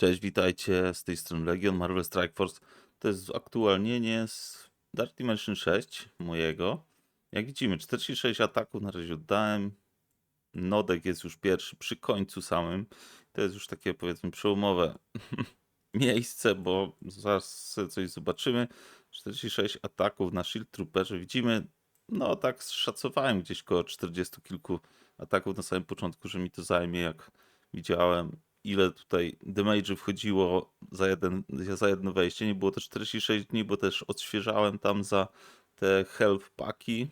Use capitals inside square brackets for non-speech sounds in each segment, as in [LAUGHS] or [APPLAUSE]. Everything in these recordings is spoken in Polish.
Cześć, witajcie z tej strony Legion Marvel Strike Force. To jest aktualnienie z Dark Dimension 6 mojego. Jak widzimy, 46 ataków na razie oddałem. Nodek jest już pierwszy przy końcu samym. To jest już takie powiedzmy przełomowe [LAUGHS] miejsce, bo zaraz coś zobaczymy. 46 ataków na Shield Trooperze. Widzimy, no tak szacowałem gdzieś koło 40 kilku ataków na samym początku, że mi to zajmie, jak widziałem ile tutaj damage'y wchodziło za, jeden, za jedno wejście. Nie było to 46 dni, bo też odświeżałem tam za te health paki.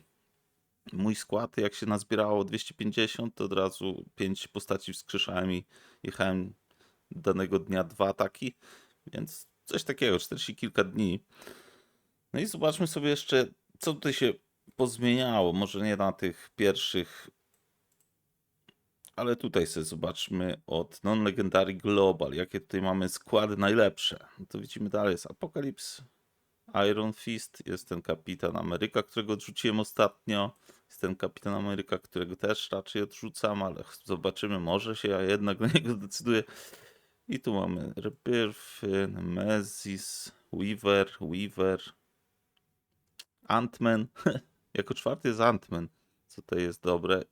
Mój skład, jak się nazbierało 250, to od razu 5 postaci wskrzeszałem i jechałem danego dnia dwa ataki, więc coś takiego, 40 kilka dni. No i zobaczmy sobie jeszcze, co tutaj się pozmieniało. Może nie na tych pierwszych ale tutaj sobie zobaczmy od Non-Legendary Global, jakie tutaj mamy składy najlepsze. No to widzimy dalej, jest Apocalypse, Iron Fist, jest ten Kapitan Ameryka, którego odrzuciłem ostatnio, jest ten Kapitan Ameryka, którego też raczej odrzucam, ale zobaczymy, może się ja jednak [LAUGHS] na niego zdecyduję. I tu mamy Rebirth, Nemesis, Weaver, Weaver, Ant-Man, [LAUGHS] jako czwarty jest Ant-Man, co to jest dobre.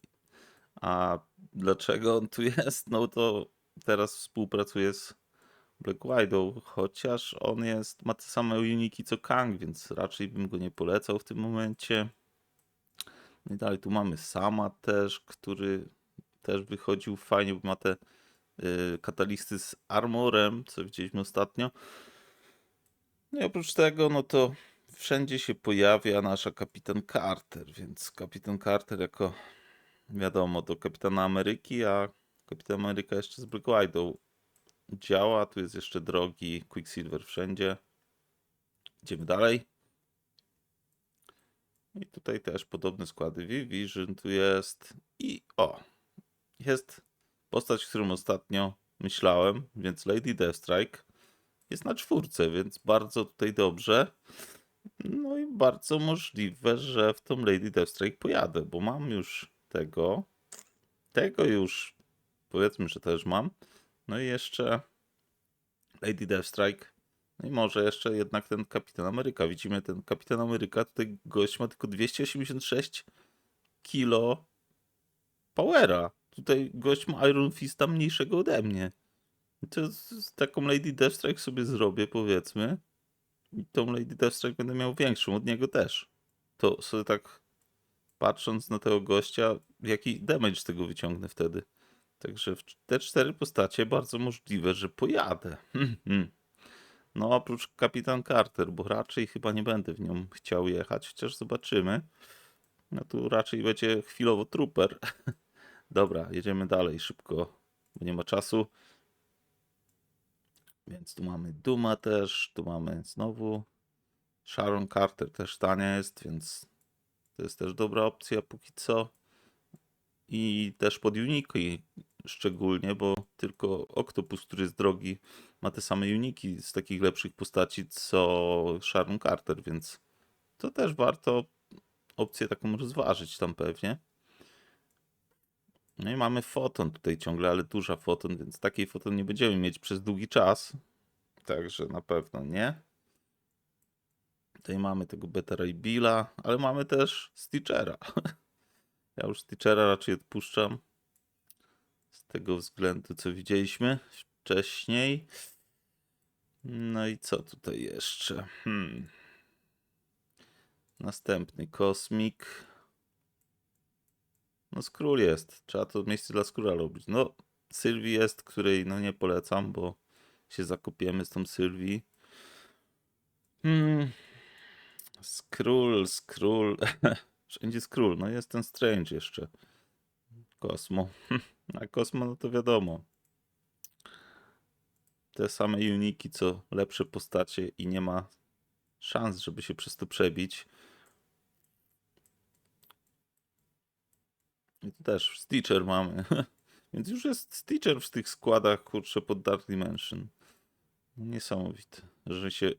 A dlaczego on tu jest? No to teraz współpracuje z Black Widow, chociaż on jest, ma te same uniki co Kang, więc raczej bym go nie polecał w tym momencie. No i dalej tu mamy Sama też, który też wychodził fajnie, bo ma te y, katalisty z armorem, co widzieliśmy ostatnio. No i oprócz tego, no to wszędzie się pojawia nasza kapitan Carter, więc kapitan Carter jako wiadomo, do Kapitana Ameryki, a Kapitan Ameryka jeszcze z Black Widow działa. Tu jest jeszcze drogi Quicksilver wszędzie. Idziemy dalej. I tutaj też podobne składy. V-Vision tu jest. I o, jest postać, którą ostatnio myślałem, więc Lady Deathstrike jest na czwórce, więc bardzo tutaj dobrze. No i bardzo możliwe, że w tą Lady Deathstrike pojadę, bo mam już tego. Tego już powiedzmy, że też mam. No i jeszcze Lady Deathstrike. No i może jeszcze jednak ten Kapitan Ameryka. Widzimy ten Kapitan Ameryka, tutaj gość ma tylko 286 kilo powera. Tutaj gość ma Iron Fista mniejszego ode mnie. To z taką Lady Deathstrike sobie zrobię, powiedzmy. I tą Lady Deathstrike będę miał większą, od niego też. To sobie tak patrząc na tego gościa, jaki damage z tego wyciągnę wtedy. Także w te cztery postacie bardzo możliwe, że pojadę. No oprócz Kapitan Carter, bo raczej chyba nie będę w nią chciał jechać, chociaż zobaczymy. No tu raczej będzie chwilowo trooper. [LAUGHS] Dobra, jedziemy dalej szybko, bo nie ma czasu. Więc tu mamy Duma też, tu mamy znowu Sharon Carter też tania jest, więc to jest też dobra opcja póki co. I też pod uniki szczególnie, bo tylko Octopus, który jest drogi, ma te same uniki z takich lepszych postaci co Sharon Carter, więc to też warto opcję taką rozważyć tam pewnie. No i mamy foton tutaj ciągle, ale duża foton, więc takiej foton nie będziemy mieć przez długi czas. Także na pewno nie. Tutaj mamy tego Beta Ray Billa, ale mamy też Stitchera. [LAUGHS] Ja już Stitchera raczej odpuszczam. Z tego względu, co widzieliśmy wcześniej. No i co tutaj jeszcze? Hmm. Następny kosmik. No Skról jest. Trzeba to miejsce dla Skróla robić. No Sylwii jest, której no nie polecam, bo się zakopiemy z tą Sylwii. Hmm. Skról, skról. Wszędzie [LAUGHS] skról. No jest ten Strange jeszcze. Kosmo. [LAUGHS] A Kosmo, no to wiadomo. Te same uniki, co lepsze postacie i nie ma szans, żeby się przez to przebić. I tu też Stitcher mamy. [LAUGHS] Więc już jest Stitcher w tych składach, kurczę, pod Dark Dimension. Niesamowite, że się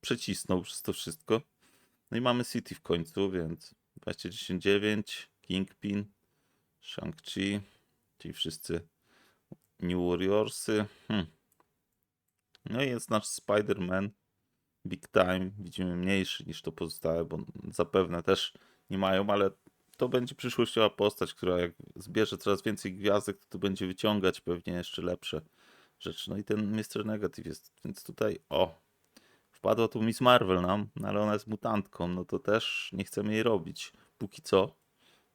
przecisnął przez to wszystko. No i mamy City w końcu, więc 2019, Kingpin, Shang-Chi, czyli wszyscy New Warriorsy. Hmm. No i jest nasz Spider-Man Big Time. Widzimy mniejszy niż to pozostałe, bo zapewne też nie mają, ale to będzie przyszłościowa postać, która jak zbierze coraz więcej gwiazdek, to, to będzie wyciągać pewnie jeszcze lepsze rzeczy. No i ten Mr. Negative jest, więc tutaj o, wpadła tu Miss Marvel nam, no ale ona jest mutantką, no to też nie chcemy jej robić, póki co.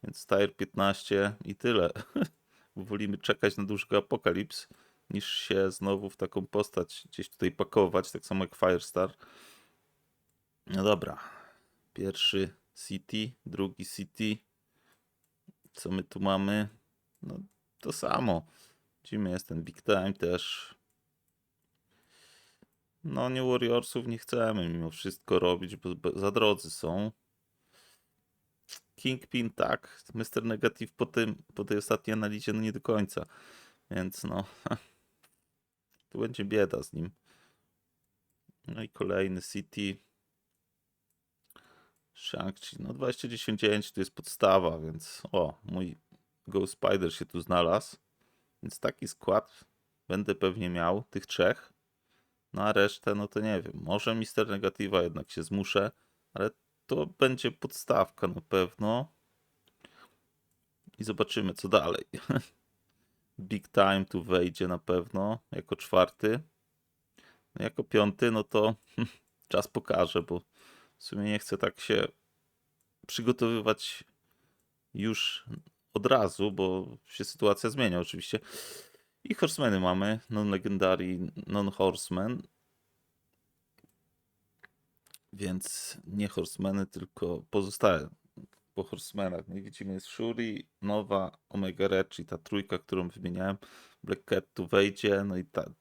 Więc Tire 15 i tyle. [LAUGHS] Wolimy czekać na dużego apokalips, niż się znowu w taką postać gdzieś tutaj pakować, tak samo jak Firestar. No dobra. Pierwszy City, drugi City. Co my tu mamy? No to samo. Widzimy, jest ten Big Time też. No nie Warriorsów nie chcemy mimo wszystko robić, bo za drodzy są. Kingpin tak, Mr. Negative po, tym, po tej ostatniej analizie no nie do końca. Więc no, [LAUGHS] tu będzie bieda z nim. No i kolejny City. Shang-Chi, no 2010 to jest podstawa, więc o, mój Ghost Spider się tu znalazł. Więc taki skład będę pewnie miał, tych trzech. No a resztę, no to nie wiem. Może Mister Negatywa jednak się zmuszę, ale to będzie podstawka na pewno. I zobaczymy, co dalej. [LAUGHS] Big Time tu wejdzie na pewno jako czwarty. No jako piąty, no to [LAUGHS] czas pokaże, bo w sumie nie chcę tak się przygotowywać już od razu, bo się sytuacja zmienia oczywiście. I Horsemany mamy, non-legendary, non-horseman. Więc nie horsemany, tylko pozostałe po horsemanach. No i widzimy jest Shuri, Nowa, Omega Red, czyli ta trójka, którą wymieniałem. Black Cat tu wejdzie, no i ta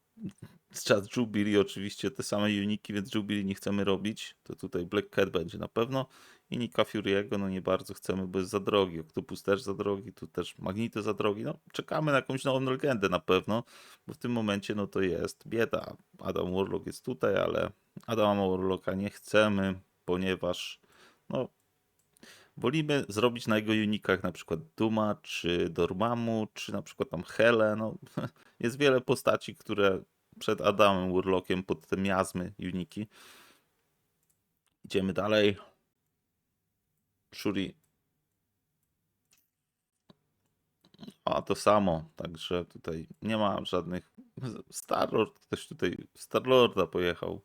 z czas Jubilee oczywiście te same uniki, więc Jubilee nie chcemy robić. To tutaj Black Cat będzie na pewno. I Nika Fury'ego no nie bardzo chcemy, bo jest za drogi. Octopus też za drogi, tu też Magneto za drogi. No czekamy na jakąś nową legendę na pewno, bo w tym momencie no to jest bieda. Adam Warlock jest tutaj, ale Adama Warlocka nie chcemy, ponieważ no wolimy zrobić na jego unikach na przykład Duma, czy Dormammu, czy na przykład tam Hele. No, [LAUGHS] jest wiele postaci, które przed Adamem Warlockiem pod te miazmy uniki. Idziemy dalej. Shuri. A to samo, także tutaj nie ma żadnych. Starlord ktoś tutaj Starlorda pojechał.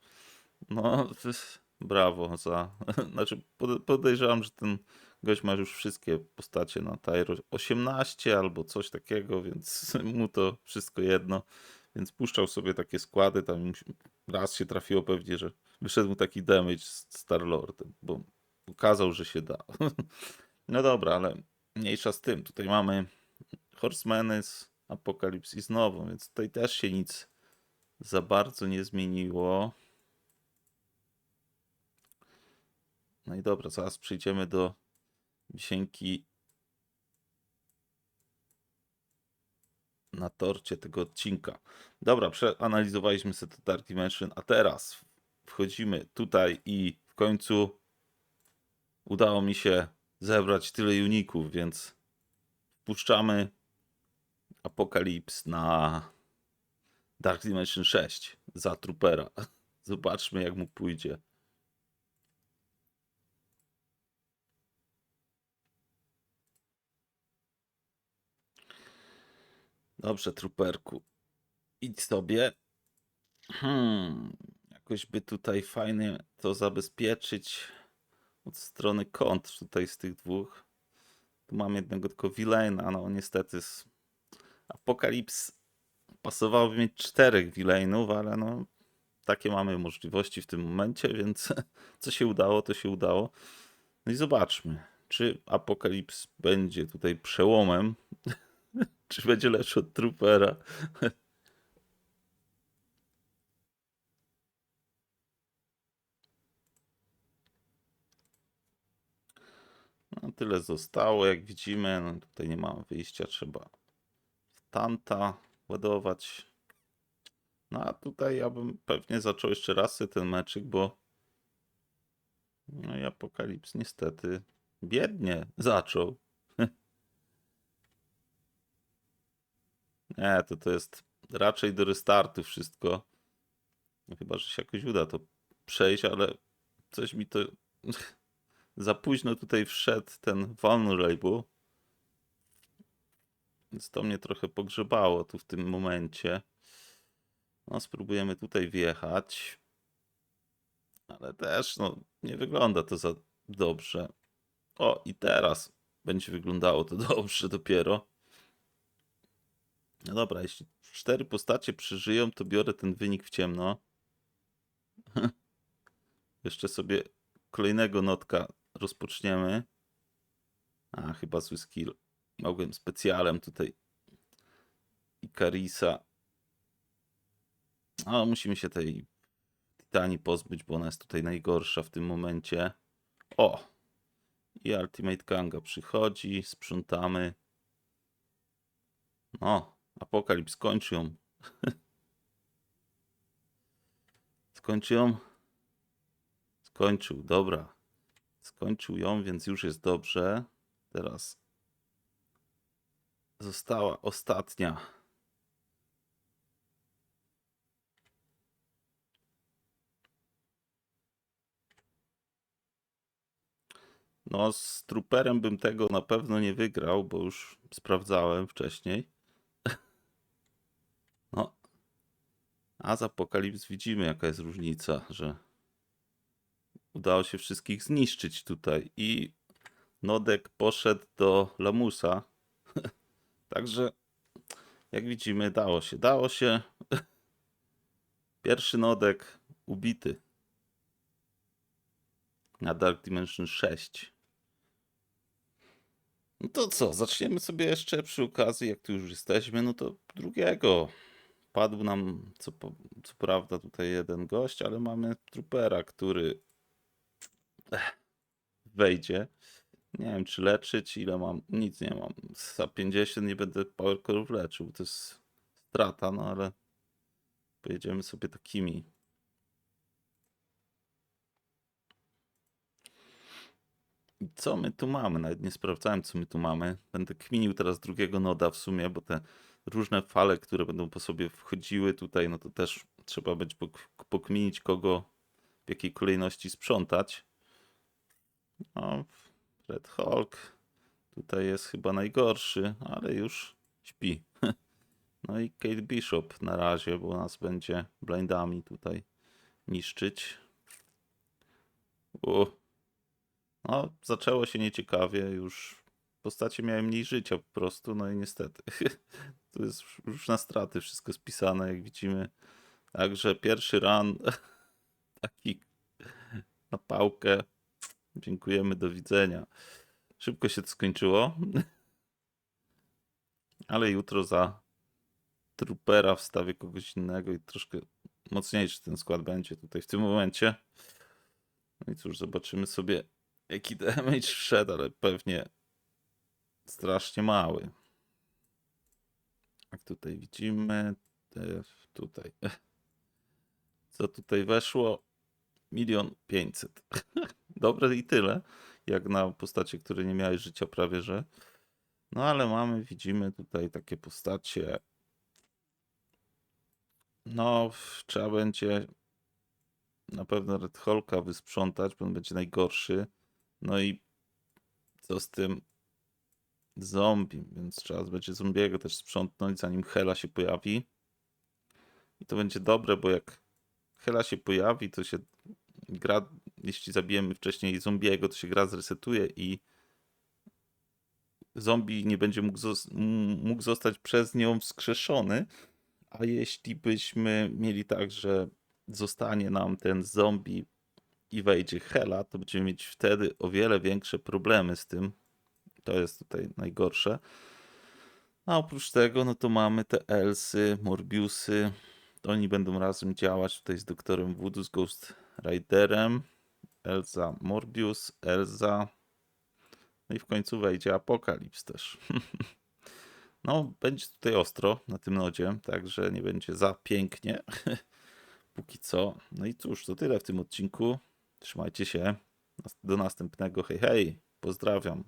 No, [LAUGHS] brawo za. [LAUGHS] Znaczy, pode- podejrzewam, że ten gość ma już wszystkie postacie na Tyro 18 albo coś takiego, więc [LAUGHS] mu to wszystko jedno. Więc puszczał sobie takie składy. Tam raz się trafiło pewnie, że wyszedł mu taki damage z Starlordem, bo ukazał, że się da. [LAUGHS] No dobra, ale mniejsza z tym. Tutaj mamy Horsemany z Apokalipsy znowu, więc tutaj też się nic za bardzo nie zmieniło. No i dobra, zaraz przejdziemy do wisienki na torcie tego odcinka. Dobra, przeanalizowaliśmy sobie to Dark Dimension, a teraz wchodzimy tutaj i w końcu udało mi się zebrać tyle uników, więc wpuszczamy Apokalips na Dark Dimension 6 za Troopera. [LAUGHS] Zobaczmy jak mu pójdzie. Dobrze, truperku. Idź sobie. Hmm, jakoś by tutaj fajnie to zabezpieczyć od strony kontr tutaj z tych dwóch. Tu mam jednego tylko Villaina, no niestety z Apokalips pasowałoby mieć czterech Villainów, ale no takie mamy możliwości w tym momencie, więc [LAUGHS] co się udało, to się udało. No i zobaczmy, czy Apokalips będzie tutaj przełomem [LAUGHS] czy będzie lepszy od Troopera? No, tyle zostało, jak widzimy. No, tutaj nie mamy wyjścia, trzeba w Tanta ładować. No a tutaj ja bym pewnie zaczął jeszcze raz ten meczyk, bo no i Apokalips niestety biednie zaczął. [LAUGHS] Nie, to to jest raczej do restartu wszystko. Chyba, że się jakoś uda to przejść, ale coś mi to [LAUGHS] za późno tutaj wszedł ten vulnerable. Więc to mnie trochę pogrzebało tu w tym momencie. No, spróbujemy tutaj wjechać. Ale też, no, nie wygląda to za dobrze. O, i teraz będzie wyglądało to [LAUGHS] dobrze dopiero. No dobra, jeśli cztery postacie przeżyją, to biorę ten wynik w ciemno. [LAUGHS] Jeszcze sobie kolejnego notka rozpoczniemy. A, chyba zły skill. Mogłem specjalem tutaj Ikarisa. A, musimy się tej Titanii pozbyć, bo ona jest tutaj najgorsza w tym momencie. O! I Ultimate Kanga przychodzi, sprzątamy. No, Apokalips skończy ją. [LAUGHS] Skończy ją? Skończył, dobra. Skończył ją, więc już jest dobrze. Teraz została ostatnia. No, z truperem bym tego na pewno nie wygrał, bo już sprawdzałem wcześniej. [LAUGHS] No. A z Apokalips widzimy, jaka jest różnica, że udało się wszystkich zniszczyć tutaj. I Nodek poszedł do Lamusa. [LAUGHS] Także, jak widzimy, dało się. Dało się. [LAUGHS] Pierwszy Nodek ubity. Na Dark Dimension 6. No to co, zaczniemy sobie jeszcze przy okazji, jak tu już jesteśmy, no to drugiego. Padł nam, co, co prawda, tutaj jeden gość, ale mamy trupera, który wejdzie. Nie wiem, czy leczyć, ile mam. Nic nie mam. Za 50 nie będę powercore'ów leczył. To jest strata, no ale pojedziemy sobie takimi. Co my tu mamy? Nawet nie sprawdzałem, co my tu mamy. Będę kminił teraz drugiego noda w sumie, bo te różne fale, które będą po sobie wchodziły tutaj, no to też trzeba będzie pok- pokminić, kogo w jakiej kolejności sprzątać. No, Red Hulk tutaj jest chyba najgorszy, ale już śpi. [LAUGHS] No i Kate Bishop na razie, bo nas będzie blindami tutaj niszczyć. U. No, zaczęło się nieciekawie, już w postaci miałem mniej życia po prostu, no i niestety. [LAUGHS] Tu jest już na straty wszystko spisane, jak widzimy. Także pierwszy run [LAUGHS] taki na pałkę. Dziękujemy, do widzenia. Szybko się to skończyło. Ale jutro za trupera wstawię kogoś innego i troszkę mocniejszy ten skład będzie tutaj w tym momencie. No i cóż, zobaczymy sobie jaki damage wszedł, ale pewnie strasznie mały. Jak tutaj widzimy, tutaj. [LAUGHS] Co tutaj weszło? Milion pięćset. [LAUGHS] Dobre i tyle, jak na postacie, które nie miały życia prawie, że. No ale mamy, widzimy tutaj takie postacie. No, trzeba będzie na pewno Red Hulka wysprzątać, bo on będzie najgorszy. No i co z tym zombie, więc trzeba będzie zombiego też sprzątnąć, zanim Hela się pojawi. I to będzie dobre, bo jak Hela się pojawi, to się gra, jeśli zabijemy wcześniej zombiego, to się gra zresetuje i zombie nie będzie mógł, mógł zostać przez nią wskrzeszony. A jeśli byśmy mieli tak, że zostanie nam ten zombie i wejdzie Hela, to będziemy mieć wtedy o wiele większe problemy z tym. To jest tutaj najgorsze. A oprócz tego, no to mamy te Elsy, Morbiusy. Oni będą razem działać tutaj z doktorem Voodoo, z Ghost Riderem. Elza Morbius, Elza. No i w końcu wejdzie Apokalips też. [LAUGHS] No, będzie tutaj ostro na tym nodzie, także nie będzie za pięknie. [LAUGHS] Póki co. No i cóż, to tyle w tym odcinku. Trzymajcie się. Do następnego. Hej, hej. Pozdrawiam.